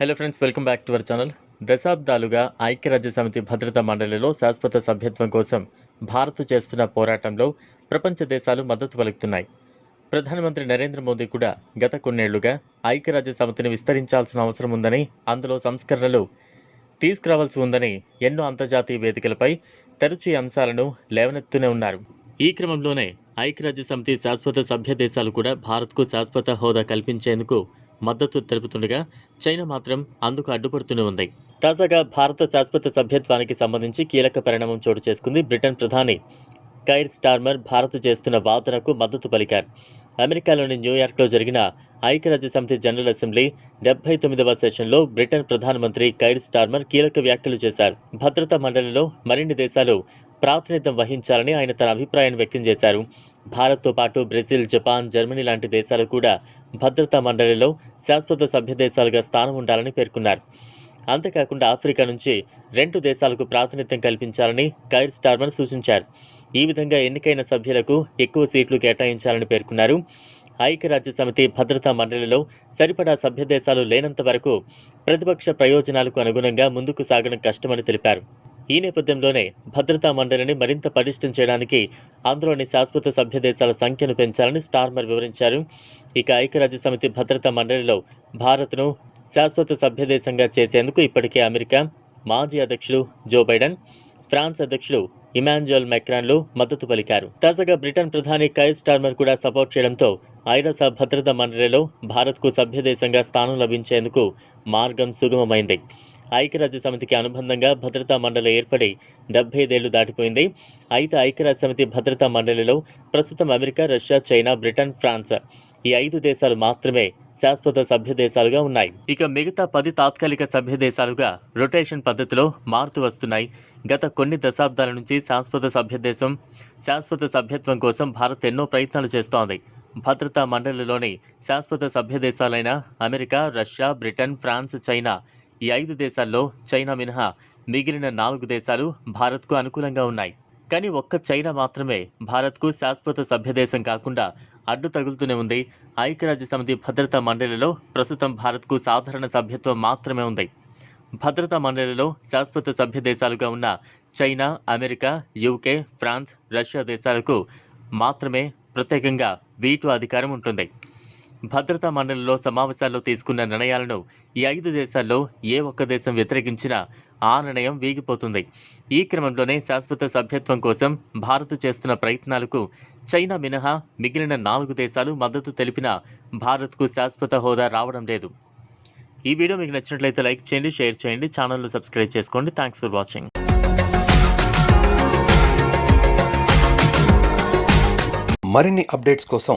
Hello friends welcome back to our channel దశాబ్దాలుగా ఐక్యరాజ్య సమితి భద్రతా మండలిలో శాశ్వత సభ్యత్వం కోసం భారత్ చేస్తున్న పోరాటంలో ప్రపంచ దేశాలు మద్దతు పలుకుతున్నాయి. ప్రధానమంత్రి నరేంద్ర మోదీ కూడా గత కొన్నేళ్ళుగా ఐక్యరాజ్య సమితిని విస్తరించాల్సిన అవసరం ఉందని అందులో సంస్కరణలు తీసుకురావాల్సి ఉందని ఎన్నో అంతర్జాతీయ వేదికలపై తరచూ అంశాలను లేవనెత్తూనే ఉన్నారు. ఈ క్రమంలోనే ఐక్యరాజ్య సమితి శాశ్వత సభ్య దేశాలు కూడా భారత్కు శాశ్వత హోదా కల్పించేందుకు మద్దతు తెలుపుతుండగా చైనా మాత్రం అందుకు అడ్డుపడుతూనే ఉంది. తాజాగా భారత శాశ్వత సభ్యత్వానికి సంబంధించి కీలక పరిణామం చోటు చేసుకుంది బ్రిటన్ ప్రధాని. కైర్ స్టార్మర్ భారత్ చేస్తున్న వాదనకు మద్దతు పలికారు. అమెరికాలోని న్యూయార్క్లో జరిగిన ఐక్యరాజ్య సమితి జనరల్ అసెంబ్లీ డెబ్బై తొమ్మిదవ సెషన్లో బ్రిటన్ ప్రధానమంత్రి కైర్ స్టార్మర్ కీలక వ్యాఖ్యలు చేశారు. భద్రతా మండలిలో మరిన్ని దేశాలు ప్రాతినిధ్యం వహించాలని ఆయన తన అభిప్రాయాన్ని వ్యక్తం చేశారు. భారత్తో పాటు బ్రెజిల్ జపాన్ జర్మనీ లాంటి దేశాలు కూడా భద్రతా మండలిలో శాశ్వత సభ్య దేశాలుగా స్థానం ఉండాలని పేర్కొన్నారు. అంతేకాకుండా ఆఫ్రికా నుంచి రెండు దేశాలకు ప్రాతినిధ్యం కల్పించాలని కైర్ స్టార్మర్ సూచించారు. ఈ విధంగా ఎన్నికైన సభ్యులకు ఎక్కువ సీట్లు కేటాయించాలని పేర్కొన్నారు. ఐక్యరాజ్య సమితి భద్రతా మండలిలో సరిపడా సభ్య దేశాలు లేనంత వరకు ప్రతిపక్ష ప్రయోజనాలకు అనుగుణంగా ముందుకు సాగడం కష్టమని తెలిపారు. ఈ నేపథ్యంలోనే భద్రతా మండలిని మరింత పటిష్టం చేయడానికి అందులోని శాశ్వత సభ్య దేశాల సంఖ్యను పెంచాలని స్టార్మర్ వివరించారు. ఇక ఐక్యరాజ్య సమితి భద్రతా మండలిలో భారత్ను శాశ్వత సభ్య దేశంగా చేసేందుకు ఇప్పటికే అమెరికా మాజీ అధ్యక్షుడు జో బైడెన్ ఫ్రాన్స్ అధ్యక్షుడు ఇమాన్యుయల్ మెక్రాన్లు మద్దతు పలికారు. తాజాగా బ్రిటన్ ప్రధాని కైర్ స్టార్మర్ కూడా సపోర్ట్ చేయడంతో ఐరాస భద్రతా మండలిలో భారత్కు సభ్యదేశంగా స్థానం లభించేందుకు మార్గం సుగమమైంది. ఐక్యరాజ్య సమితికి అనుబంధంగా భద్రతా మండలి ఏర్పడి డెబ్బై ఐదేళ్ళు దాటిపోయింది. అయితే ఐక్యరాజ్య సమితి భద్రతా మండలిలో ప్రస్తుతం America Russia China Britain France ఈ ఐదు దేశాలు మాత్రమే శాశ్వత సభ్య దేశాలుగా ఉన్నాయి. ఇక మిగతా పది తాత్కాలిక సభ్య దేశాలుగా రొటేషన్ పద్ధతిలో మారుతూ వస్తున్నాయి. గత కొన్ని దశాబ్దాల నుంచి శాశ్వత సభ్య దేశం శాశ్వత సభ్యత్వం కోసం భారత్ ఎన్నో ప్రయత్నాలు చేస్తోంది. భద్రతా మండలిలోని శాశ్వత సభ్య దేశాలైన America Russia Britain France China ఈ ఐదు దేశాల్లో చైనా మినహా మిగిలిన నాలుగు దేశాలు భారత్కు అనుకూలంగా ఉన్నాయి. కానీ ఒక్క చైనా మాత్రమే భారత్కు శాశ్వత సభ్యదేశం కాకుండా అడ్డు తగులుతూనే ఉంది. ఐక్యరాజ్య సమితి భద్రతా మండలిలో ప్రస్తుతం భారత్కు సాధారణ సభ్యత్వం మాత్రమే ఉంది. భద్రతా మండలిలో శాశ్వత సభ్య దేశాలుగా ఉన్న China America UK France Russia దేశాలకు మాత్రమే ప్రత్యేకంగా వీటో అధికారం ఉంటుంది. భద్రతా మండలిలో సమావేశాల్లో తీసుకున్న నిర్ణయాలను ఈ ఐదు దేశాల్లో ఏ ఒక్క దేశం వ్యతిరేకించినా ఆ నిర్ణయం వీగిపోతుంది. ఈ క్రమంలోనే శాశ్వత సభ్యత్వం కోసం భారత్ చేస్తున్న ప్రయత్నాలకు చైనా మినహా మిగిలిన నాలుగు దేశాలు మద్దతు తెలిపినా భారత్కు శాశ్వత హోదా రావడం లేదు. ఈ వీడియో మీకు నచ్చినట్లయితే లైక్ చేయండి షేర్ చేయండి ఛానల్ను సబ్స్క్రైబ్ చేసుకోండి. థ్యాంక్స్ ఫర్ వాచింగ్ మరిన్ని అప్డేట్స్ కోసం